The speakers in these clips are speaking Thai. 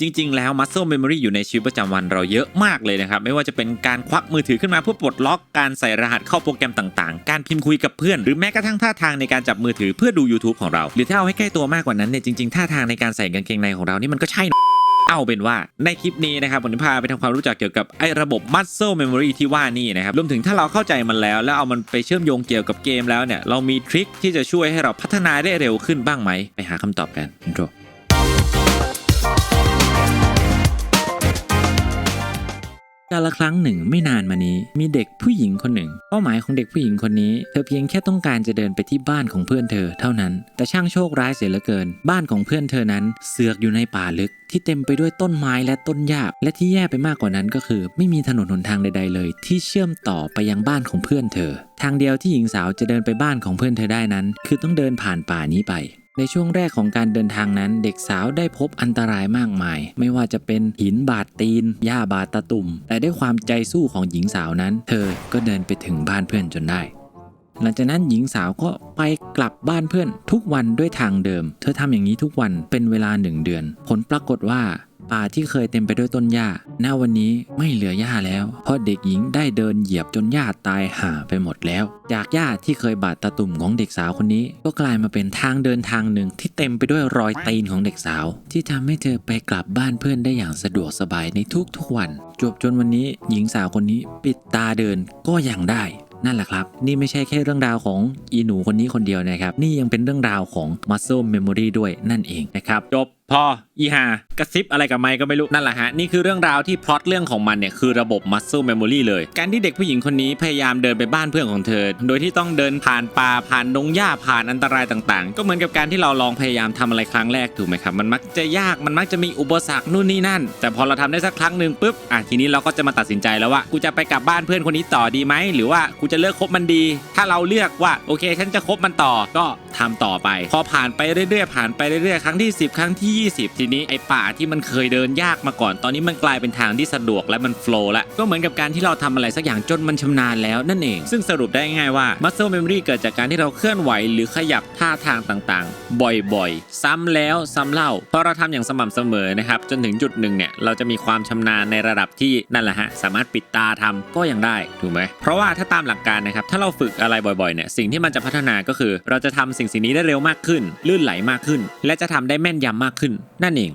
จริง ๆ แล้ว muscle memory อยู่ในชีวิตประจำวันเราเยอะมากเลยนะครับ ไม่ว่าจะเป็นการควักมือถือขึ้นมาเพื่อปลดล็อกการใส่รหัสเข้าโปรแกรมต่างๆ การพิมพ์คุยกับเพื่อน หรือแม้กระทั่งท่าทางในการจับมือถือเพื่อดู YouTube ของเรา หรือถ้าเอาให้ใกล้ตัวมากกว่านั้นเนี่ยจริง ๆ ท่าทางในการใส่กางเกงในของเรานี่มันก็ใช่เอาเป็นว่าในคลิปนี้นะครับผมจะพาไปทำความรู้จักเกี่ยวกับไอ้ระบบ muscle memory ที่ว่านี่นะครับรวมถึงถ้าเราเข้าใจมันแล้ว แล้วเอามันไปเชื่อมโยงเกี่ยวกับเกมแล้วเนี่ยเรามีทริคที่จะช่วยให้เราพัฒนาได้เร็วขึ้นบ้างไหมไปหาคำตอบกันอินโทร กาลครั้งหนึ่งไม่นานมานี้ มีเด็กผู้หญิงคนหนึ่ง เป้าหมายของเด็กผู้หญิงคนนี้ เธอเพียงแค่ต้องการจะเดินไปที่บ้านของเพื่อนเธอเท่านั้น แต่ช่างโชคร้ายเสียเหลือเกิน บ้านของเพื่อนเธอนั้น เสือกอยู่ในป่าลึกที่เต็มไปด้วยต้นไม้และต้นหญ้าและที่แย่ไปมากกว่านั้นก็คือ ไม่มีถนนหนทางใด ๆ เลย ที่เชื่อมต่อไปยังบ้านของเพื่อนเธอ ทางเดียวที่หญิงสาวจะเดินไปบ้านของเพื่อนเธอได้นั้น คือต้องเดินผ่านป่านี้ไป ในช่วงแรกของการเดินทางนั้น เด็กสาวได้พบอันตรายมากมาย ไม่ว่าจะเป็นหินบาดตีน หญ้าบาดตะตุ่ม แต่ด้วยความใจสู้ของหญิงสาวนั้น เธอก็เดินไปถึงบ้านเพื่อนจนได้ หลังจากนั้นหญิงสาวก็ไปกลับบ้านเพื่อนทุกวันด้วยทางเดิม เธอทำอย่างนี้ทุกวันเป็นเวลาหนึ่งเดือน ผลปรากฏว่า ป่าที่เคยเต็มไปด้วยต้นหญ้าณวันนี้ไม่เหลือหญ้าแล้ว เพราะเด็กหญิงได้เดินเหยียบจนหญ้าตายห่าไปหมดแล้ว จากหญ้าที่เคยบาดตะตุ่มของเด็กสาวคนนี้ ก็กลายมาเป็นทางเดินทางหนึ่งที่เต็มไปด้วยรอยตีนของเด็กสาว ที่ทำให้เธอไปกลับบ้านเพื่อนได้อย่างสะดวกสบายในทุกๆวัน จวบจนวันนี้หญิงสาวคนนี้ปิดตาเดินก็ยังได้นั่นแหละครับ นี่ไม่ใช่แค่เรื่องราวของอีหนูคนนี้คนเดียวนะครับ นี่ยังเป็นเรื่องราวของ muscle memory ด้วยนั่นเองนะครับ จบ พออีหากระซิบอะไรกับไมค์ก็ไม่รู้ นั่นแหละฮะ นี่คือเรื่องราวที่พล็อตเรื่องของมันเนี่ย คือระบบ muscle memory เลย การที่เด็กผู้หญิงคนนี้พยายามเดินไปบ้านเพื่อนของเธอ โดยที่ต้องเดินผ่านป่าผ่านดงหญ้าผ่านอันตรายต่างๆ ก็เหมือนกับการที่เราลองพยายามทำอะไรครั้งแรกถูกไหมครับ มันมักจะยากมันมักจะมีอุปสรรคนู่นนี่นั่น แต่พอเราทำได้สักครั้งหนึ่งปุ๊บอะทีนี้เราก็จะมาตัดสินใจแล้วว่ากูจะไปกลับบ้านเพื่อนคนนี้ต่อดีไหมหรือว่ากูจะเลิกคบมันดี ถ้าเราเลือกว่าโอเค ฉันจะคบมันต่อก็ทำต่อไป พอผ่านไปเรื่อยๆผ่านไปเรื่อยๆครั้งที่ 10 ครั้งที่20 ทีนี้ไอ้ป่าที่มันเคยเดินยากมาก่อน ตอนนี้มันกลายเป็นทางที่สะดวกและมันโฟล์ละก็เหมือนกับการที่เราทำอะไรสักอย่างจนมันชำนาญแล้วนั่นเอง ซึ่งสรุปได้ง่ายว่า muscle memory เกิดจากการที่เราเคลื่อนไหวหรือขยับท่าทางต่างๆ บ่อยๆ ซ้ำแล้วซ้ำเล่าพอเราทำอย่างสม่ำเสมอนะครับจนถึงจุดหนึ่งเนี่ยเราจะมีความชำนาญในระดับที่นั่นแหละฮะสามารถปิดตาทำก็ยังได้ถูกไหมเพราะว่าถ้าตามหลักการนะครับถ้าเราฝึกอะไรบ่อยๆเนี่ยสิ่งที่มันจะพัฒนาก็คือ เราจะทำสิ่งสิ่งนี้ได้เร็วมากขึ้นลื่นไหลมากขึ้น และจะทำได้แม่นยำมากขึ้นนั่นเอง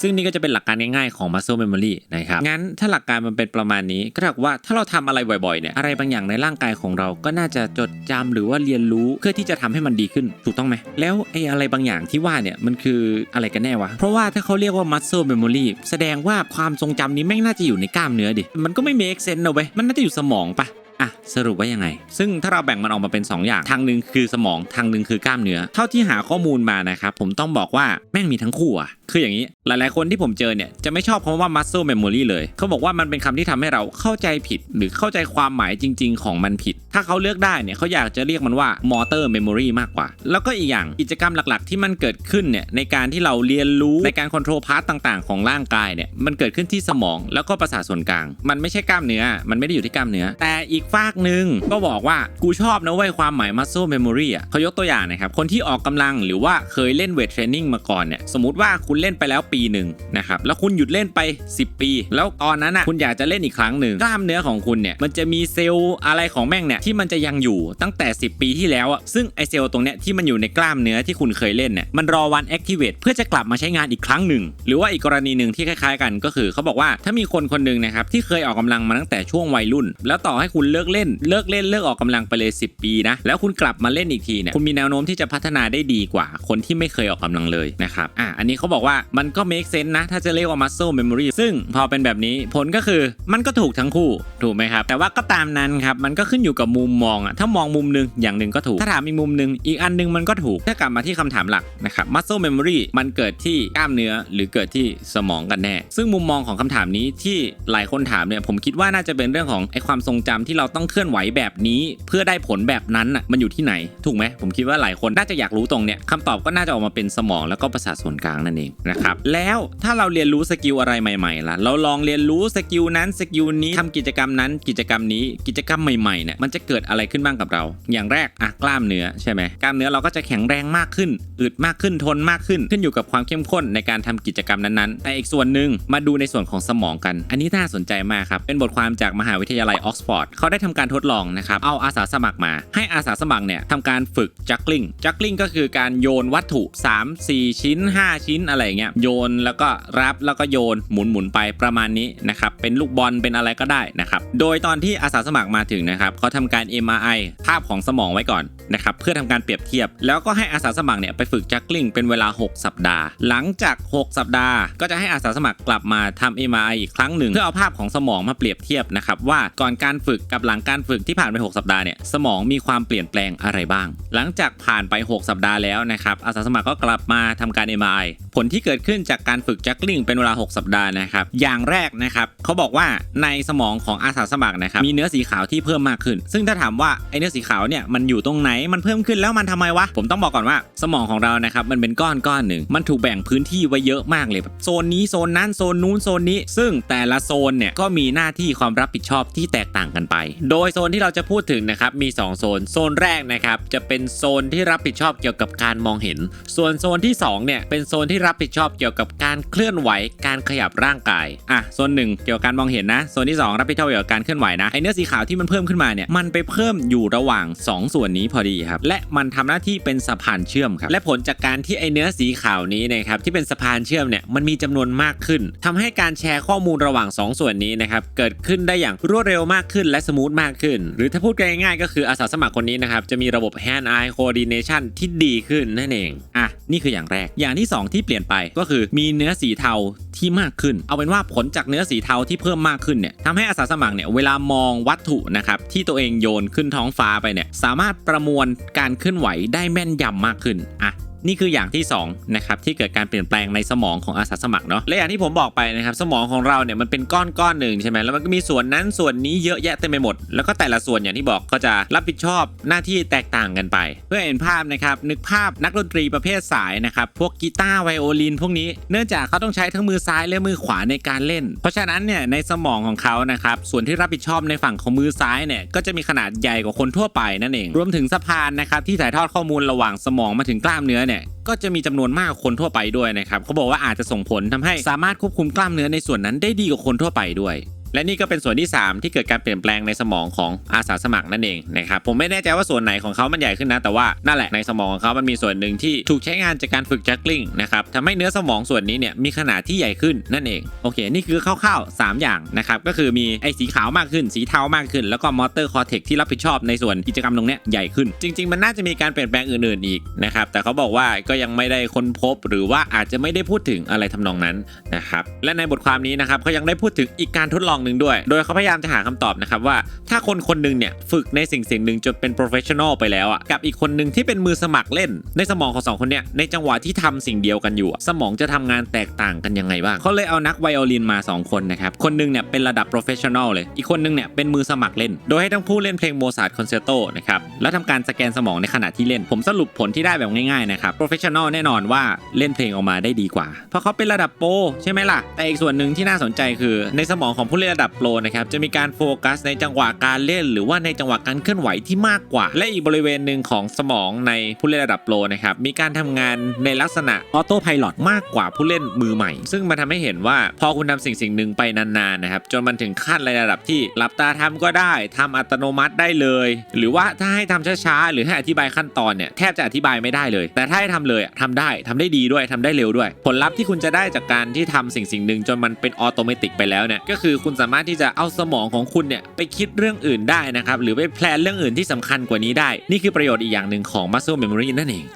ซึ่งนี่ก็จะเป็นหลักการง่ายๆของ muscle memory นะครับ งั้นถ้าหลักการมันเป็นประมาณนี้ ก็เท่ากับว่าถ้าเราทำอะไรบ่อยๆเนี่ยอะไรบางอย่างในร่างกายของเราก็น่าจะจดจำหรือว่าเรียนรู้เพื่อที่จะทำให้มันดีขึ้นถูกต้องไหมแล้วไอ้อะไรบางอย่างที่ว่าเนี่ยมันคืออะไรกันแน่วะเพราะว่าถ้าเขาเรียกว่า muscle memory แสดงว่าความทรงจำนี้แม่งน่าจะอยู่ในกล้ามเนื้อดิมันก็ไม่ make sense นะเว้ยมันน่าจะอยู่สมองปะ อะสรุปว่ายังไง ซึ่งถ้าเราแบ่งมันออกมาเป็น 2 อย่าง ทางหนึ่งคือสมองทางหนึ่งคือกล้ามเนื้อ เท่าที่หาข้อมูลมานะครับผมต้องบอกว่าแม่งมีทั้งคู่อะคืออย่างนี้หลายๆคนที่ผมเจอเนี่ยจะไม่ชอบคำว่า muscle memory เลย เขาบอกว่ามันเป็นคำที่ทำให้เราเข้าใจผิด หรือเข้าใจความหมายจริง ๆ ของมันผิด ถ้าเขาเลือกได้เนี่ยเขาอยากจะเรียกมันว่า motor memory มากกว่า แล้วก็อีกอย่างกิจกรรมหลักๆ ที่มันเกิดขึ้นเนี่ยในการที่เราเรียนรู้ในการคอนโทรลพาร์ตต่างๆ ของร่างกายเนี่ยมันเกิดขึ้นที่สมองแล้วก็ประสาทส่วนกลาง มันไม่ใช่กล้ามเนื้อ มันไม่ได้อยู่ที่กล้ามเนื้อ แต่อีกฝากหนึ่งก็บอกว่ากูชอบนะเว้ยความหมาย muscle memory อะเขายกตัวอย่างนะครับ คนที่ออกกำลังหรือว่าเคยเล่นเวทเทรนนิ่งมาก่อนเนี่ยสมมติว่าคุณเล่นไปแล้วปีหนึ่งนะครับแล้วคุณหยุดเล่นไป 10 ปี แล้วตอนนั้นอะคุณอยากจะเล่นอีกครั้งหนึ่งกล้ามเนื้อของคุณเนี่ยมันจะมีเซลล์อะไรของแม่งเนี่ยที่มันจะยังอยู่ตั้งแต่ 10 ปีที่แล้วอะซึ่งไอเซลล์ตรงเนี้ยที่มันอยู่ในกล้ามเนื้อที่คุณเคยเล่นเนี่ยมันรอวัน activate เพื่อจะกลับมาใช้งานอีกครั้งหนึ่งหรือว่าอีกกรณีหนึ่งที่คล้ายๆ กันก็คือเขาบอกว่าถ้ามีคนคนหนึ่งนะครับที่เคยออกกำลังมาตั้งแต่ช่วงวัยรุ่น แล้วต่อให้คุณเลิกเล่น เลิกเล่นเลิกออกกำลังไปเลย 10 ปีนะ แล้วคุณกลับมาเล่นอีกทีเนี่ยคุณมีแนวโน้มที่จะพัฒนาได้ดีกว่า คนที่ไม่เคยออกกำลังเลยนะครับอะอันนี้เขาบอกว่ามันก็ make sense นะ ถ้าจะเรียกว่า muscle memory ซึ่งพอเป็นแบบนี้ผลก็คือมันก็ถูกทั้งคู่ถูกไหมครับ แต่ว่าก็ตามนั้นครับมันก็ขึ้นอยู่กับมุมมองอะถ้ามองมุมหนึงอย่างหนึ่งก็ถูก ถ้าถามอีกมุมหนึงอีกอันหนึงมันก็ถูกถ้ากลับมาที่คำถามหลักนะครับ muscle memory มันเกิดที่กล้ามเนื้อหรือเกิดที่สมองกันแน่ ซึ่งมุมมองของคำถามนี้ที่หลายคนถามเนี่ยผมคิดว่าน่าจะเป็นเรื่องของไอความทรงจำที่เราเราต้องเคลื่อนไหวแบบนี้ เพื่อได้ผลแบบนั้นน่ะมันอยู่ที่ไหน ถูกไหมผมคิดว่าหลายคนน่าจะอยากรู้ตรงเนี้ยคำตอบก็น่าจะออกมาเป็นสมองแล้วก็ประสาทส่วนกลางนั่นเองนะครับแล้วถ้าเราเรียนรู้สกิลอะไรใหม่ๆล่ะเราลองเรียนรู้สกิลนั้นสกิลนี้ทำกิจกรรมนั้นกิจกรรมนี้กิจกรรมใหม่ๆเนี่ยมันจะเกิดอะไรขึ้นบ้างกับเรา อย่างแรกอะกล้ามเนื้อใช่ไหมกล้ามเนื้อเราก็จะแข็งแรงมากขึ้นอึดมากขึ้นทนมากขึ้นขึ้นอยู่กับความเข้มข้นในการทำกิจกรรมนั้นๆ แต่อีกส่วนหนึ่งมาดูในส่วนของสมองกัน อันนี้น่าสนใจมากครับเป็นบทความจากมหาวิทยาลัยออกซฟอร์ดเขาได้ทำการทดลองนะครับ เอาอาสาสมัครมา ให้อาสาสมัครเนี่ยทำการฝึกจักกลิงจักกลิงก็คือการโยนวัตถุ 3 4 ชิ้น 5 ชิ้นอะไรอย่างเงี้ยโยนแล้วก็รับแล้วก็โยนหมุนหมุนไปประมาณนี้นะครับเป็นลูกบอลเป็นอะไรก็ได้นะครับ โดยตอนที่อาสาสมัครมาถึงนะครับเขาทำการ MRI ภาพของสมองไว้ก่อนนะครับเพื่อทำการเปรียบเทียบ แล้วก็ให้อาสาสมัครเนี่ยไปฝึกจักกลิงเป็นเวลา 6 สัปดาห์ หลังจาก 6 สัปดาห์ ก็จะให้อาสาสมัครกลับมาทำ MRI อีกครั้งหนึ่งเพื่อเอาภาพของสมองมาเปรียบเทียบนะครับว่าก่อนการฝึกกับหลังการฝึกที่ผ่านไป 6 สัปดาห์เนี่ยสมองมีความเปลี่ยนแปลงอะไรบ้าง หลังจากผ่านไป 6 สัปดาห์แล้วนะครับอาสาสมัครก็กลับมาทำการ MRI ผลที่เกิดขึ้นจากการฝึกจักกลิงเป็นเวลา 6 สัปดาห์นะครับอย่างแรกนะครับเขาบอกว่าในสมองของอาสาสมัครนะครับมีเนื้อสีขาวที่เพิ่มมากขึ้น ซึ่งถ้าถามว่าไอเนื้อสีขาวเนี่ยมันอยู่ตรงไหนมันเพิ่มขึ้นแล้วมันทำไมวะ ผมต้องบอกก่อนว่าสมองของเรานะครับมันเป็นก้อนก้อนหนึ่งมันถูกแบ่งพื้นที่ไว้เยอะมากเลยแบบโซนนี้โซนนั้นโซนนู้นโซนนี้ ซึ่งแต่ละโซนเนี่ยก็มีหน้าที่ความรับผิดชอบที่แตกต่างกันไป โดยโซนที่เราจะพูดถึงนะครับมี 2 โซน โซนแรกนะครับจะเป็นโซนที่รับผิดชอบเกี่ยวกับการมองเห็น ส่วนโซนที่2เนี่ยเป็นโซนที่รับผิดชอบเกี่ยวกับการเคลื่อนไหวการขยับร่างกายอะโซนหนึ่งเกี่ยวกับการมองเห็นนะโซนที่ 2 รับผิดชอบเกี่ยวกับการเคลื่อนไหวนะไอเนื้อสีขาวที่มันเพิ่มขึ้นมาเนี่ยมันไปเพิ่มอยู่ระหว่าง 2 ส่วนนี้พอดีครับและมันทำหน้าที่เป็นสะพานเชื่อมครับและผลจากการที่ไอเนื้อสีขาวนี้นะครับที่เป็นสะพานเชื่อมเนี่ยมันมีจำนวนมากขึ้นทำให้การแชร์ข้อมูลระหว่าง 2 ส่วนนี้นะครับเกิดขึ้นได้อย่างรวดเร็วมากขึ้นและสมูทมากขึ้น หรือถ้าพูดง่ายๆก็คืออาสาสมัครคนนี้นะครับจะมีระบบ hand eye coordination ที่ดีขึ้นนั่นเองอะนี่คืออย่างแรกอย่างที่ 2 ที่เปลี่ยนไปก็คือมีเนื้อสีเทา ที่มากขึ้น เอาเป็นว่าผลจากเนื้อสีเทาที่เพิ่มมากขึ้นเนี่ยทำให้อาสาสมัครเนี่ยเวลามองวัตถุนะครับที่ตัวเองโยนขึ้นท้องฟ้าไปเนี่ยสามารถประมวลการเคลื่อนไหวได้แม่นยำมากขึ้นอะ นี่คืออย่างที่2นะครับที่เกิดการเปลี่ยนแปลงในสมองของอาสาสมัครเนาะและอย่างที่ผมบอกไปนะครับสมองของเราเนี่ยมันเป็นก้อนก้อนหนึ่งใช่ไหมแล้วมันก็มีส่วนนั้นส่วนนี้เยอะแยะเต็มไปหมด แล้วก็แต่ละส่วนอย่างที่บอกก็จะรับผิดชอบหน้าที่แตกต่างกันไป เพื่อเห็นภาพนะครับนึกภาพนักดนตรีประเภทสายนะครับพวกกีตาร์ไวโอลินพวกนี้เนื่องจากเขาต้องใช้ทั้งมือซ้ายและมือขวาในการเล่น เพราะฉะนั้นเนี่ยในสมองของเขานะครับส่วนที่รับผิดชอบในฝั่งของมือซ้ายเนี่ยก็จะมีขนาดใหญ่กว่าคนทั่วไปนั่นเอง รวมถึงสะพานนะครับที่ถ่ายทอดข้อมูลระหว่างสมองมาถึงกล้ามเนื้อเนี่ยก็จะมีจำนวนมากกว่าคนทั่วไปด้วยนะครับเขาบอกว่าอาจจะส่งผลทำให้สามารถควบคุมกล้ามเนื้อในส่วนนั้นได้ดีกว่าคนทั่วไปด้วย และนี่ก็เป็นส่วนที่ 3 ที่เกิดการเปลี่ยนแปลงในสมองของอาสาสมัครนั่นเองนะครับผมไม่แน่ใจว่าส่วนไหนของเขามันใหญ่ขึ้นนะ แต่ว่านั่นแหละในสมองของเขามันมีส่วนหนึ่งที่ถูกใช้งานจากการฝึกจักกลิงนะครับทำให้เนื้อสมองส่วนนี้เนี่ยมีขนาดที่ใหญ่ขึ้นนั่นเองโอเค นี่คือคร่าวๆ3 อย่างนะครับก็คือมีไอ้สีขาวมากขึ้น สีเทามากขึ้น แล้วก็มอเตอร์คอร์เทกที่รับผิดชอบในส่วนกิจกรรมตรงนี้ใหญ่ขึ้น จริง ๆ มันน่าจะมีการเปลี่ยนแปลงอื่นๆอีกนะครับแต่เขาบอกว่าก็ยังไม่ได้ค้นพบ หรือว่าอาจจะไม่ได้พูดถึงอะไรทำนองนั้นนะครับและในบทความนี้นะครับเขายังได้พูดถึงอีกการทดลองหนึ่งด้วย โดยเขาพยายามจะหาคำตอบนะครับว่า ถ้าคนคนหนึงเนี่ยฝึกในสิ่งสิ่งหนึ่งจนเป็น professional ไปแล้วอะกับอีกคนหนึ่งที่เป็นมือสมัครเล่น ในสมองของสองคนเนี่ยในจังหวะที่ทำสิ่งเดียวกันอยู่ สมองจะทำงานแตกต่างกันยังไงบ้างเขาเลยเอานักไวโอลินมา 2 คนนะครับคนหนึงเนี่ยเป็นระดับ professional เลย อีกคนหนึงเนี่ยเป็นมือสมัครเล่น โดยให้ทั้งคู่เล่นเพลงโมซาร์ทคอนเซโตนะครับแล้วทำการสแกนสมองในขณะที่เล่น ผมสรุปผลที่ได้แบบง่ายๆนะครับ professional แน่นอนว่าเล่นเพลงออกมาได้ดีกว่า เพราะเขาเป็นระดับโปรใช่ไหมล่ะแต่อีกส่วนหนึ่งที่น่าสนใจคือในสมองของผู้เล่นระดับโปรนะครับจะมีการโฟกัสในจังหวะการเล่น หรือว่าในจังหวะการเคลื่อนไหวที่มากกว่า และอีกบริเวณหนึ่งของสมองในผู้เล่นระดับโปรนะครับมีการทำงานในลักษณะออโต้พายロมากกว่าผู้เล่นมือใหม่ ซึ่งมันทำให้เห็นว่าพอคุณทำสิ่งสิ่งหนึ่งไปนานๆนะครับจนมันถึงขั้นในระดับที่หลับตาทำก็ได้ทำอัตโนมัติได้เลย หรือว่าถ้าให้ทำช้าๆหรือให้อธิบายขั้นตอนเนี่ยแทบจะอธิบายไม่ได้เลย แต่ถ้าให้ทำเลยอะทำได้ทำได้ดีด้วยทำได้เร็วด้วย ผลลัพธ์ที่คุณจะได้จากการที่ทำสิ่งสิ่งหนึ่งจนมันเป็นออโตเมติกไปแล้วเนี่ยก็คือคุณสามารถที่จะเอาสมองของคุณเนี่ยไปคิดเรื่องอื่นได้นะครับหรือไปแพลนเรื่องอื่นที่สำคัญกว่านี้ได้ นี่คือประโยชน์อีกอย่างหนึ่งของ muscle memory นั่นเอง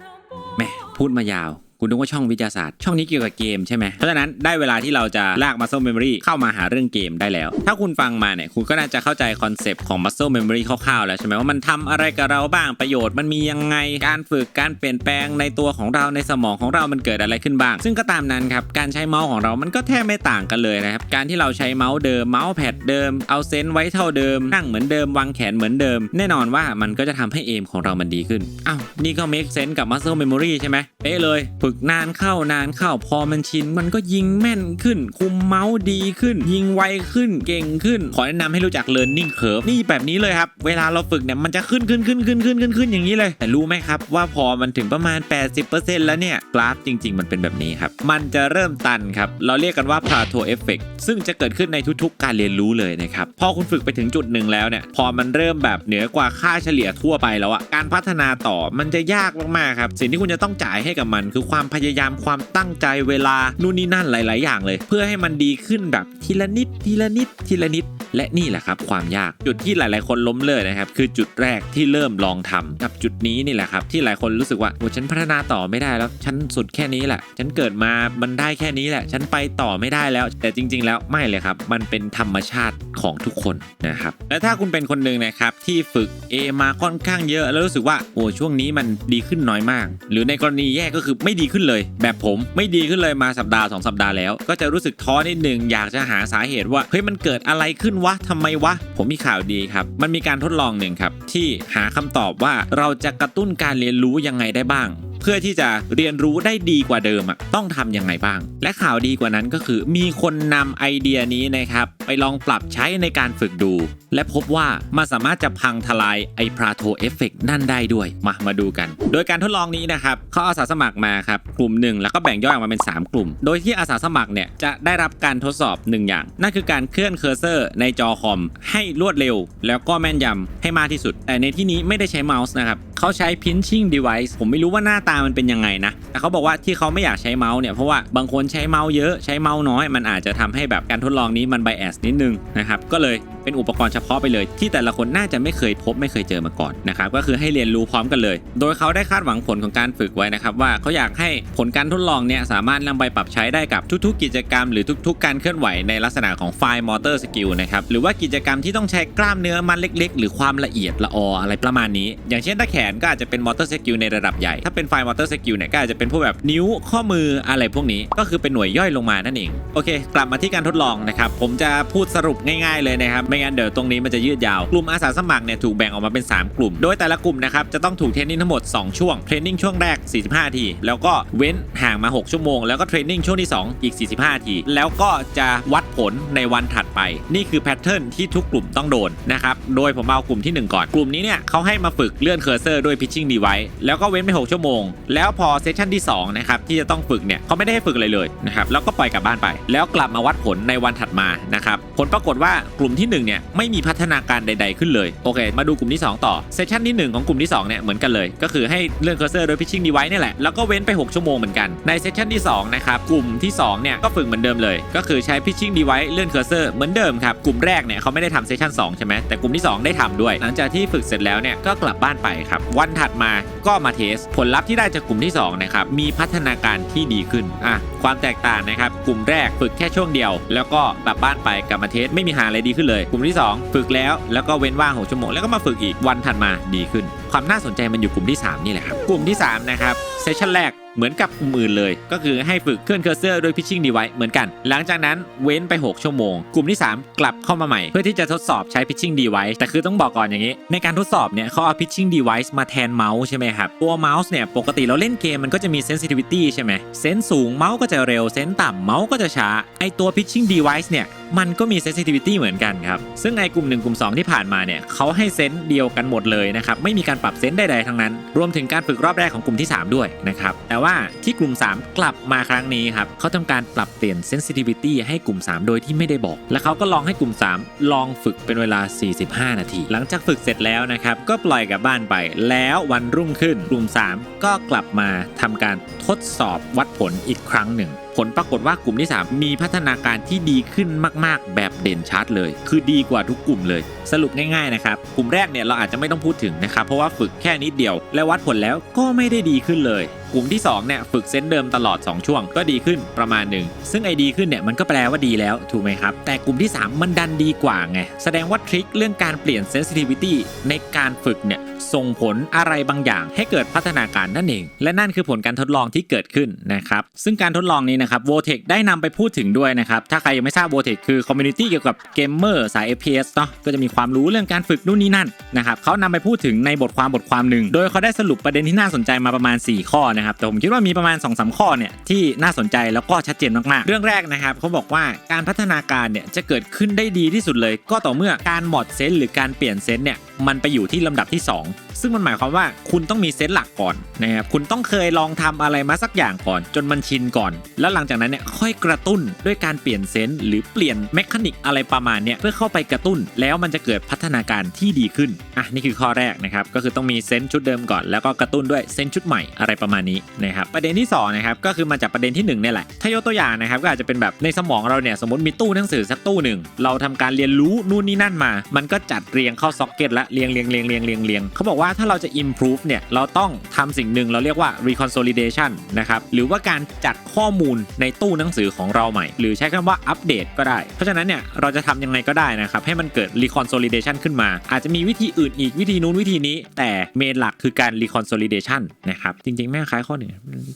แม่พูดมายาว คุณนึกว่าช่องวิทยาศาสตร์ ช่องนี้เกี่ยวกับเกมใช่ไหมเพราะฉะนั้นได้เวลาที่เราจะลาก muscle memory เข้ามาหาเรื่องเกมได้แล้ว ถ้าคุณฟังมาเนี่ยคุณก็น่าจะเข้าใจคอนเซปต์ของ muscle memory คร่าวๆแล้วใช่ไหมว่ามันทำอะไรกับเราบ้างประโยชน์มันมียังไงการฝึกการเปลี่ยนแปลงในตัวของเราในสมองของเรามันเกิดอะไรขึ้นบ้าง ซึ่งก็ตามนั้นครับการใช้เมาส์ของเรามันก็แทบไม่ต่างกันเลยนะครับการที่เราใช้เมาส์เดิมเมาส์แพดเดิมเอาเซนส์ไว้เท่าเดิมนั่งเหมือนเดิมวางแขนเหมือนเดิม แน่นอนว่ามันก็จะทำให้เอมของเรามันดีขึ้นอ้าวนี่ก็ make sense กับ muscle memory ใช่ไหมเป๊ะเลยฝึกนานเข้านานเข้าพอมันชิน มันก็ยิงแม่นขึ้น คุมเมาส์ดีขึ้น ยิงไวขึ้นเก่งขึ้น ขอแนะนำให้รู้จัก learning curve นี่แบบนี้เลยครับ เวลาเราฝึกเนี่ยมันจะขึ้นขึ้นขึ้นขึ้นขึ้นขึ้นขึ้นอย่างนี้เลย แต่รู้ไหมครับ ว่าพอมันถึงประมาณ 80%แล้วเนี่ยกราฟจริง ๆ มันเป็นแบบนี้ครับ มันจะเริ่มตันครับเราเรียกกันว่า plateau effect ซึ่งจะเกิดขึ้นในทุกๆ การเรียนรู้เลยนะครับพอคุณฝึกไปถึงจุดหนึ่งแล้วเนี่ยพอมันเริ่มแบบเหนือกว่าค่าเฉลี่ยทั่วไปแล้วอะการพัฒนาต่อมันจะยากมากๆครับสิ่งที่คุณจะต้องจ่ายให้กับมันคือความพยายามความตั้งใจเวลานู่นนี่นั่นหลาย ๆ อย่างเลย เพื่อให้มันดีขึ้นแบบทีละนิดทีละนิดทีละนิด และนี่แหละครับความยากจุดที่หลาย ๆ คนล้มเลิกนะครับคือจุดแรกที่เริ่มลองทำกับจุดนี้นี่แหละครับที่หลายคนรู้สึกว่าโอ้ฉันพัฒนาต่อไม่ได้แล้ว ฉันสุดแค่นี้แหละ ฉันเกิดมามันได้แค่นี้แหละ ฉันไปต่อไม่ได้แล้ว แต่จริง ๆ แล้วไม่เลยครับ มันเป็นธรรมชาติของทุกคนนะครับและถ้าคุณเป็นคนหนึ่งนะครับที่ฝึก A มาค่อนข้างเยอะ แล้วรู้สึกว่าโอ้ช่วงนี้มันดีขึ้นน้อยมาก หรือในกรณีแย่ก็คือไม่ดีขึ้นเลย แบบผมไม่ดีขึ้นเลยมาสัปดาห์สองสัปดาห์แล้ว ก็จะรู้สึกท้อนิดหนึ่งอยากจะหาสาเหตุว่าเฮ้ยมันเกิดอะไรขึ้นวะทำไมวะ ผมมีข่าวดีครับ มันมีการทดลองหนึ่งครับ ที่หาคำตอบว่าเราจะกระตุ้นการเรียนรู้ยังไงได้บ้าง เพื่อที่จะเรียนรู้ได้ดีกว่าเดิมอะต้องทำยังไงบ้าง และข่าวดีกว่านั้นก็คือ มีคนนำไอเดียนี้นะครับ ไปลองปรับใช้ในการฝึกดู และพบว่ามันสามารถจะพังทลายไอพราโทเอฟเฟกนั่นได้ด้วย มามาดูกัน โดยการทดลองนี้นะครับเขาอาสาสมัครมาครับกลุ่มหนึ่งแล้วก็แบ่งย่อยออกมาเป็น 3 กลุ่ม โดยที่อาสาสมัครเนี่ยจะได้รับการทดสอบ 1 อย่าง นั่นคือการเคลื่อนเคอร์เซอร์ในจอคอม ให้รวดเร็ว แล้วก็แม่นยำให้มากที่สุด แต่ในที่นี้ไม่ได้ใช้เมาส์นะครับเขาใช้ pinching device ผมไม่รู้ว่าหน้าตาามันเป็นยังไงนะแต่เขาบอกว่าที่เขาไม่อยากใช้เมาส์เนี่ยเพราะว่าบางคนใช้เมาส์เยอะใช้เมาส์น้อย มันอาจจะทำให้แบบการทดลองนี้มัน bias นิดนึงนะครับก็เลยเป็นอุปกรณ์เฉพาะไปเลย ที่แต่ละคนน่าจะไม่เคยพบไม่เคยเจอมาก่อนนะครับก็คือให้เรียนรู้พร้อมกันเลย โดยเขาได้คาดหวังผลของการฝึกไว้นะครับว่าเขาอยากให้ผลการทดลองเนี่ยสามารถนำไปปรับใช้ได้กับทุกๆ กิจกรรม หรือทุก ๆ การเคลื่อนไหวในลักษณะของไฟล์มอเตอร์สกิลนะครับหรือว่ากิจกรรมที่ต้องใช้กล้ามเนื้อมันเล็ก ๆ หรือความละเอียดละอออะไรประมาณนี้ อย่างเช่นถ้าแขนก็อาจจะเป็นมอเตอร์สกิลในระดับใหญ่ถ้าเป็นไฟมอเตอร์สกิลเนี่ยก็อาจจะเป็นพวกแบบนิ้วข้อมืออะไรพวกนี้ก็คือเป็นหน่วยย่อยลงมานั่นเองโอเค กลับมาที่การทดลองนะครับผมจะพูดสรุปง่ายๆเลยนะครับไม่งั้นเดี๋ยวตรงนี้มันจะยืดยาวกลุ่มอาสาสมัครเนี่ยถูกแบ่งออกมาเป็น 3 กลุ่ม โดยแต่ละกลุ่มนะครับจะต้องถูกเทรนนิ่งทั้งหมด 2 ช่วงเทรนนิ่งช่วงแรก 45นาที แล้วก็เว้นห่างมา 6 ชั่วโมง แล้วก็เทรนนิ่งช่วงที่ 2 อีก 45นาที แล้วก็จะวัดผลในวันถัดไป นี่คือแพทเทิร์นที่ทุกกลุ่มต้องโดนนะครับโดยผมเอากลุ่มที่ 1 ก่อนกลุ่มนี้เนี่ยเขาให้มาฝึกเลื่อนเคอร์เซอร์ด้วย pitching device แล้วก็เว้นไป 6 ชั่วโมงแล้วพอเซสชันที่2นะครับที่จะต้องฝึกเนี่ยเขาไม่ได้ให้ฝึกอะไรเลยนะครับแล้วก็ปล่อยกลับบ้านไป แล้วกลับมาวัดผลในวันถัดมานะครับผลปรากฏว่ากลุ่มที่1เนี่ยไม่มีพัฒนาการใด ๆขึ้นเลยโอเค มาดูกลุ่มที่ 2 ต่อเซสชันที่ 1 ของกลุ่มที่2เนี่ยเหมือนกันเลย ก็คือให้เลื่อนเคอร์เซอร์โดย pitching device เนี่ยแหละแล้วก็เว้นไป 6 ชั่วโมงเหมือนกันในเซสชันที่2นะครับกลุ่มที่2เนี่ยก็ฝึกเหมือนเดิมเลย ก็คือใช้ pitching device เลื่อนเคอร์เซอร์เหมือนเดิมครับกลุ่มแรกเนี่ยเขาไม่ได้ทำเซสชัน2ใช่ไหมแต่กลุ่มที่ 2 ได้ทำด้วย หลังจากที่ฝึกเสร็จแล้วเนี่ยก็กลับบ้านไปครับวันถัดมาก็มาเทสผลลัพธ์ที่ได้จากกลุ่มที่2นะครับมีพัฒนาการที่ดีขึ้นอะความแตกต่างนะครับกลุ่มแรกฝึกแค่ช่วงเดียว แล้วก็กลับบ้านไปกลับมาเทสไม่มีหาอะไรดีขึ้นเลย กลุ่มที่ 2 ฝึกแล้วแล้วก็เว้นว่าง6ชั่วโมงแล้วก็มาฝึกอีกวันถัดมาดีขึ้น ความน่าสนใจมันอยู่กลุ่มที่ 3 นี่แหละครับ กลุ่มที่ 3 นะครับเซสชั่นแรกเหมือนกับกลุ่มอื่นเลย ก็คือให้ฝึกเคลื่อนเคอร์เซอร์โดย pitching device เหมือนกัน หลังจากนั้นเว้นไป 6 ชั่วโมง กลุ่มที่ 3 กลับเข้ามาใหม่ เพื่อที่จะทดสอบใช้ pitching device แต่คือต้องบอกก่อนอย่างนี้ ในการทดสอบเนี่ยเขาเอา pitching device มาแทนเมาส์ใช่ไหมครับ ตัวเมาส์เนี่ยปกติเราเล่นเกมมันก็จะมี sensitivity ใช่ไหมเซนสูงเมาส์ก็จะเร็วเซนต่ำเมาส์ก็จะช้าไอตัว pitching device เนี่ย มันก็มี sensitivity เหมือนกันครับ ซึ่งในกลุ่ม 1 กลุ่ม 2 ที่ผ่านมาเนี่ยเขาให้เซนส์เดียวกันหมดเลยนะครับ ไม่มีการปรับเซนส์ใดๆทั้งนั้น รวมถึงการฝึกรอบแรกของกลุ่มที่ 3 ด้วยนะครับ แต่ว่าที่กลุ่ม 3 กลับมาครั้งนี้ครับเขาทำการปรับเปลี่ยน sensitivity ให้กลุ่ม 3 โดยที่ไม่ได้บอก และเขาก็ลองให้กลุ่ม 3 ลองฝึกเป็นเวลา 45 นาที หลังจากฝึกเสร็จแล้วนะครับก็ปล่อยกลับบ้านไป แล้ววันรุ่งขึ้นกลุ่ม 3 ก็กลับมาทำการทดสอบวัดผลอีกครั้งหนึ่งผลปรากฏว่ากลุ่มที่ 3 มีพัฒนาการที่ดีขึ้นมาก ๆ แบบเด่นชัดเลย คือดีกว่าทุกกลุ่มเลย สรุปง่ายๆนะครับกลุ่มแรกเนี่ยเราอาจจะไม่ต้องพูดถึงนะครับเพราะว่าฝึกแค่นิดเดียว และวัดผลแล้วก็ไม่ได้ดีขึ้นเลย กลุ่มที่2เนี่ยฝึกเซนส์เดิมตลอด 2 ช่วงก็ดีขึ้นประมาณหนึ่งซึ่งไอดีขึ้นเนี่ยมันก็แปลว่าดีแล้วถูกไหมครับ แต่กลุ่มที่ 3 มันดันดีกว่าไงแสดงว่าทริคเรื่องการเปลี่ยนเซนซิทิวิตี้ในการฝึกเนี่ยส่งผลอะไรบางอย่างให้เกิดพัฒนาการนั่นเอง และนั่นคือผลการทดลองที่เกิดขึ้นนะครับซึ่งการทดลองนี้นะครับโวเทคได้นำไปพูดถึงด้วยนะครับถ้าใครยังไม่ทราบโวเทคคือคอมมูนิตี้เกี่ยวกับเกมเมอร์สาย FPS เนาะก็จะมีความความรู้เรื่องการฝึกนู่นนี่นั่นนะครับเขานำไปพูดถึงในบทความบทความหนึ่งโดยเขาได้สรุปประเด็นที่น่าสนใจมาประมาณ 4 ข้อนะครับแต่ผมคิดว่ามีประมาณ2อสข้อเนี่ยที่น่าสนใจแล้วก็ชัดเจนมากๆ เรื่องแรกนะครับเขาบอกว่าการพัฒนาการเนี่ยจะเกิดขึ้นได้ดีที่สุดเลย ก็ต่อเมื่อการหมดเซนหรือการเปลี่ยนเซนเนี่ยมันไปอยู่ที่ลำดับที่ 2 ซึ่งมันหมายความว่าคุณต้องมีเซนส์หลักก่อนนะครับคุณต้องเคยลองทำอะไรมาสักอย่างก่อน จนมันชินก่อน แล้วหลังจากนั้นเนี่ยค่อยกระตุ้นด้วยการเปลี่ยนเซนส์หรือเปลี่ยนแมคานิกอะไรประมาณเนี่ยเพื่อเข้าไปกระตุ้น แล้วมันจะเกิดพัฒนาการที่ดีขึ้นอะนี่คือข้อแรกนะครับก็คือต้องมีเซนส์ชุดเดิมก่อน แล้วก็กระตุ้นด้วยเซนส์ชุดใหม่อะไรประมาณนี้นะครับประเด็นที่สองนะครับก็คือมาจากประเด็นที่หนึ่งเนี่ยแหละถ้ายกตัวอย่างนะครับก็อาจจะเป็นแบบในสมองเราเนี่ยสมมติมีตู้หนังสือสักตู้หนึ่งเราทำการเรียนรู้นู่นนี่นั่นมา มันก็จัดเรียงเข้าซ็อกเก็ตละเรียงเรียงเรียงเรียงเรียงเรียงเขาบอกว่าถ้าเราจะ improve เนี่ยเราต้องทำสิ่งหนึ่งเราเรียกว่า reconsolidation นะครับหรือว่าการจัดข้อมูลในตู้หนังสือของเราใหม่ หรือใช้คำว่าอัปเดตก็ได้ เพราะฉะนั้นเนี่ยเราจะทำยังไงก็ได้นะครับให้มันเกิด reconsolidation ขึ้นมา อาจจะมีวิธีอื่นอีกวิธีนู้นวิธีนี้ แต่เมนหลักคือการ reconsolidation นะครับจริงๆ แม่คล้ายข้อหนึ่ง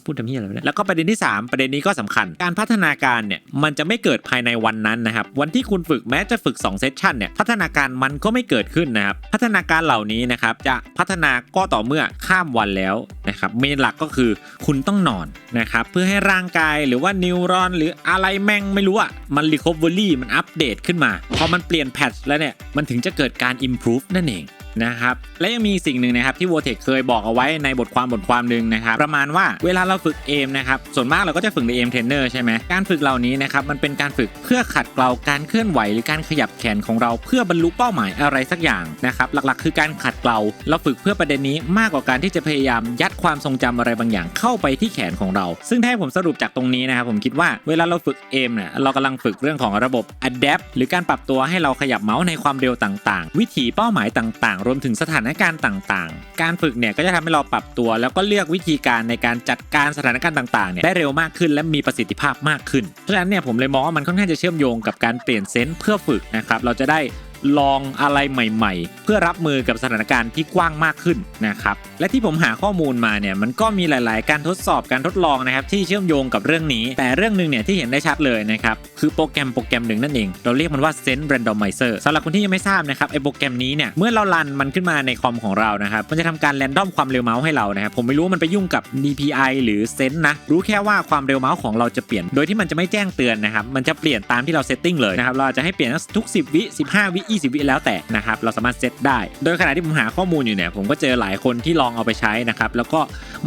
พูดทำเหี้ยอะไรวะเนี่ยแล้วก็ประเด็นที่ 3 ประเด็นนี้ก็สำคัญ การพัฒนาการเนี่ยมันจะไม่เกิดภายในวันนั้นนะครับวันที่คุณฝึกแม้จะฝึก2เซสชันเนี่ยพัฒนาการมันก็ไม่เกิดขึ้นนะครับพัฒนาการเหล่านี้นะครับจะพัฒนาก็ต่อเมื่อข้ามวันแล้วนะครับเมนหลักก็คือคุณต้องนอนนะครับเพื่อให้ร่างกายหรือว่านิวรอน หรืออะไรแม่งไม่รู้อะมันรีคอเวอรี่มันอัปเดตขึ้นมา พอมันเปลี่ยนแพทช์แล้วเนี่ยมันถึงจะเกิดการ improve นั่นเอง นะครับและยังมีสิ่งหนึ่งนะครับที่ v o t e c เคยบอกเอาไว้ในบทความบทความหนึ่งนะครับประมาณว่าเวลาเราฝึกเอมนะครับส่วนมากเราก็จะฝึกในเอมเทรนเนอร์ใช่ไหมการฝึกเหล่านี้นะครับมันเป็นการฝึกเพื่อขัดเกลาการเคลื่อนไหวหรือการขยับแขนของเราเพื่อบรรลุเป้าหมายอะไรสักอย่างนะครับหลักๆ คือการขัดเกลาเราฝึกเพื่อประเด็นนี้มากกว่าการที่จะพยายามยัดความทรงจำอะไรบางอย่างเข้าไปที่แขนของเรา ซึ่งถ้าผมสรุปจากตรงนี้นะครับผมคิดว่าเวลาเราฝึกเอมเนี่ยเรากำลังฝึกเรื่องของระบบ adapt หรือการปรับตัวให้เราขยับเมาส์ในความเร็วต่างๆ วิถีเป้าหมายต่างๆรวมถึงสถานการณ์ต่างๆ การฝึกเนี่ยก็จะทำให้เราปรับตัว แล้วก็เลือกวิธีการในการจัดการสถานการณ์ต่างๆเนี่ยได้เร็วมากขึ้น และมีประสิทธิภาพมากขึ้น เพราะฉะนั้นเนี่ยผมเลยมองว่ามันค่อนข้างจะเชื่อมโยงกับการเปลี่ยนเซนส์เพื่อฝึกนะครับเราจะได้ ลองอะไรใหม่ ๆ เพื่อรับมือกับสถานการณ์ที่กว้างมากขึ้นนะครับและที่ผมหาข้อมูลมาเนี่ยมันก็มีหลาย ๆ การทดสอบการทดลองนะครับที่เชื่อมโยงกับเรื่องนี้ แต่เรื่องหนึ่งเนี่ยที่เห็นได้ชัดเลยนะครับคือโปรแกรมโปรแกรมหนึ่งนั่นเอง เราเรียกมันว่า Sense Randomizer สำหรับคนที่ยังไม่ทราบนะครับไอโปรแกรมนี้เนี่ยเมื่อเรารันมันขึ้นมาในคอมของเรานะครับมันจะทำการแรนดอมความเร็วเมาส์ให้เรานะครับผมไม่รู้มันไปยุ่งกับ DPI หรือ Sense นะรู้แค่ว่าความเร็วเมาส์ของเราจะเปลี่ยน โดยที่มันจะไม่แจ้งเตือนนะครับมันจะเปลี่ยนตามที่เราเซตติ้งเลยนะครับเราจะให้เปลี่ยนทุก 10 วิ 15 วิ20 วิแล้วแต่นะครับเราสามารถเซตได้ โดยขณะที่ผมหาข้อมูลอยู่เนี่ยผมก็เจอหลายคนที่ลองเอาไปใช้นะครับแล้วก็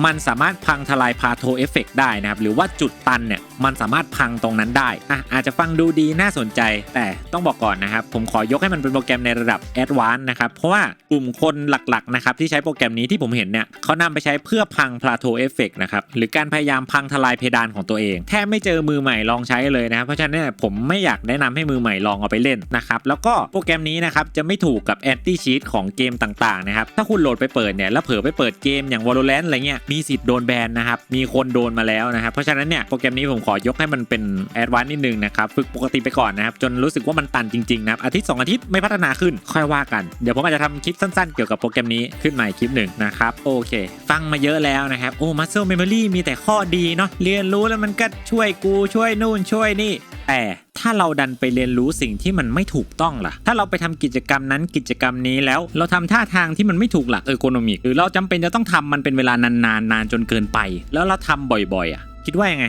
มันสามารถพังทลายพาโทเอฟเฟกได้นะครับหรือว่าจุดตันเนี่ยมันสามารถพังตรงนั้นได้อะอาจจะฟังดูดีน่าสนใจ แต่ต้องบอกก่อนนะครับผมขอยกให้มันเป็นโปรแกรมในระดับแอดวานซ์นะครับเพราะว่ากลุ่มคนหลักๆนะครับที่ใช้โปรแกรมนี้ที่ผมเห็นเนี่ยเขานำไปใช้เพื่อพังพาโทเอฟเฟกนะครับหรือการพยายามพังทลายเพดานของตัวเองแทบไม่เจอมือใหม่ลองใช้เลยนะครับเพราะฉะนั้นผมไม่อยากแนะนำให้มือใหม่ลองเอาไปเล่นนะครับแล้วก็โปรแกรมมนี้นะครับจะไม่ถูกกับแอนตี้ชีตของเกมต่างๆนะครับถ้าคุณโหลดไปเปิดเนี่ยแล้วเผลอไปเปิดเกมอย่าง Valorant อะไรเงี้ยมีสิทธิ์โดนแบนนะครับมีคนโดนมาแล้วนะครับเพราะฉะนั้นเนี่ยโปรแกรมนี้ผมขอยกให้มันเป็นแอดวานซ์นิดนึงนะครับฝึกปกติไปก่อนนะครับจนรู้สึกว่ามันตันจริงๆนะครับอาทิตย์ 2 อาทิตย์ไม่พัฒนาขึ้นค่อยว่ากัน เดี๋ยวผมอาจจะทำคลิปสั้นๆ เกี่ยวกับโปรแกรมนี้ขึ้นมาอีกคลิปหนึ่งนะครับโอเค ฟังมาเยอะแล้วนะครับโอ้ muscle memory มีแต่ข้อดีเนาะเรียนรู้แล้วมันก็ช่วยกูช่วยนู่นช่วยนี่แต่ ถ้าเราดันไปเรียนรู้สิ่งที่มันไม่ถูกต้องล่ะ ถ้าเราไปทำกิจกรรมนั้นกิจกรรมนี้แล้ว เราทำท่าทางที่มันไม่ถูกหลักเออร์โนมิก หรือเราจำเป็นจะต้องทำมันเป็นเวลานานๆนานจนเกินไป แล้วเราทำบ่อยๆอะ คิดว่ายังไง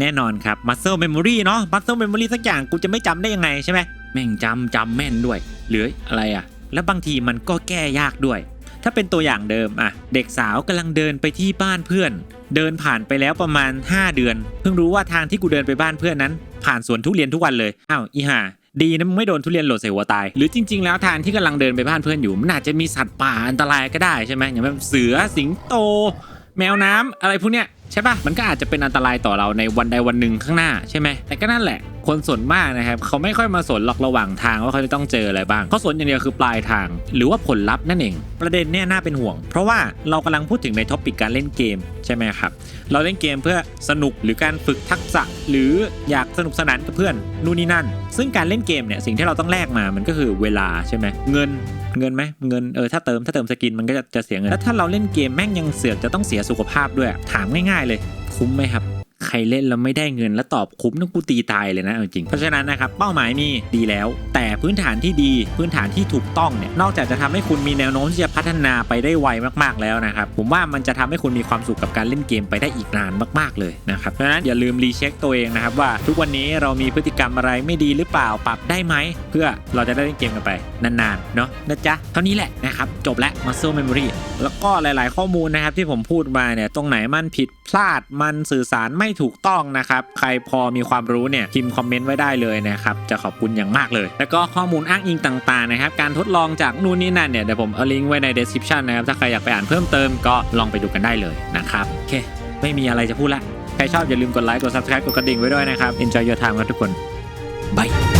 แน่นอนครับ muscle memory เนาะ muscle memory สักอย่างกูจะไม่จำได้ยังไงใช่ไหมแม่งจำจำแม่นด้วย หรืออะไรอะ แล้วบางทีมันก็แก้ยากด้วย ถ้าเป็นตัวอย่างเดิมอะเด็กสาวกำลังเดินไปที่บ้านเพื่อน เดินผ่านไปแล้วประมาณ 5 เดือน เพิ่งรู้ว่าทางที่กูเดินไปบ้านเพื่อนนั้น ผ่านสวนทุเรียนทุกวันเลย อ้าวอีห่าดีนะมึงไม่โดนทุเรียนหลดใส่หัวตาย หรือจริง ๆ แล้วทางที่กำลังเดินไปบ้านเพื่อนอยู่ มันอาจจะมีสัตว์ป่าอันตรายก็ได้ใช่ไหมอย่างแบบเสือสิงโต แมวน้ำอะไรพวกเนี้ยใช่ปะมันก็อาจจะเป็นอันตรายต่อเราในวันใดวันหนึ่งข้างหน้าใช่ไหมแต่ก็นั่นแหละ คนส่วนมากนะครับเขาไม่ค่อยมาสนหรอกระหว่างทางว่าเขาจะต้องเจออะไรบ้างเขาสนอย่างเดียวคือปลายทาง หรือว่าผลลัพธ์นั่นเอง ประเด็นเนี่ยน่าเป็นห่วง เพราะว่าเรากำลังพูดถึงในท็อปิกการเล่นเกมใช่ไหมครับ เราเล่นเกมเพื่อสนุกหรือการฝึกทักษะ หรืออยากสนุกสนานกับเพื่อนนู่นนี่นั่น ซึ่งการเล่นเกมเนี่ยสิ่งที่เราต้องแลกมามันก็คือเวลาใช่ไหมเงินเงินไหมเงินเออถ้าเติมถ้าเติมสกินมันก็จะจะเสียเงินแล้วถ้าเราเล่นเกมแม่งยังเสือกจะต้องเสียสุขภาพด้วยถามง่าย ๆ เลย คุ้มไหมครับ ใครเล่นแล้วไม่ได้เงินแล้วตอบคุ้มนั่นกูตีตายเลยนะจริงเพราะฉะนั้นนะครับเป้าหมายมีดีแล้ว แต่พื้นฐานที่ดีพื้นฐานที่ถูกต้องเนี่ยนอกจากจะทำให้คุณมีแนวโน้มที่จะพัฒนาไปได้ไวมากๆแล้วนะครับผมว่ามันจะทำให้คุณมีความสุขกับการเล่นเกมไปได้อีกนานมากๆเลยนะครับเพราะฉะนั้นอย่าลืมรีเช็คตัวเองนะครับว่าทุกวันนี้เรามีพฤติกรรมอะไรไม่ดีหรือเปล่าปรับได้ไหมเพื่อเราจะได้เล่นเกมกันไปนานๆเนาะนะจ๊ะเท่านี้แหละนะครับจบแล้ว Muscle Memory แล้วก็หลาย ๆ ข้อมูลนะครับที่ผมพูดมาเนี่ยตรงไหนมันผิดพลาดมันสื่อสารไม่ถูกต้องนะครับใครพอมีความรู้เนี่ยพิมพ์คอมเมนต์ไว้ได้เลยนะครับจะขอบคุณอย่างมากเลย แล้วก็ข้อมูลอ้างอิงต่างๆนะครับการทดลองจากนู่นนี่นั่นเนี่ยเดี๋ยวผมเอาลิงก์ไว้ใน description นะครับถ้าใครอยากไปอ่านเพิ่มเติมก็ลองไปดูกันได้เลยนะครับโอเค ไม่มีอะไรจะพูดละใครชอบอย่าลืมกดไลค์กด subscribe กดกระดิ่งไว้ด้วยนะครับ enjoy your time ครับทุกคนบาย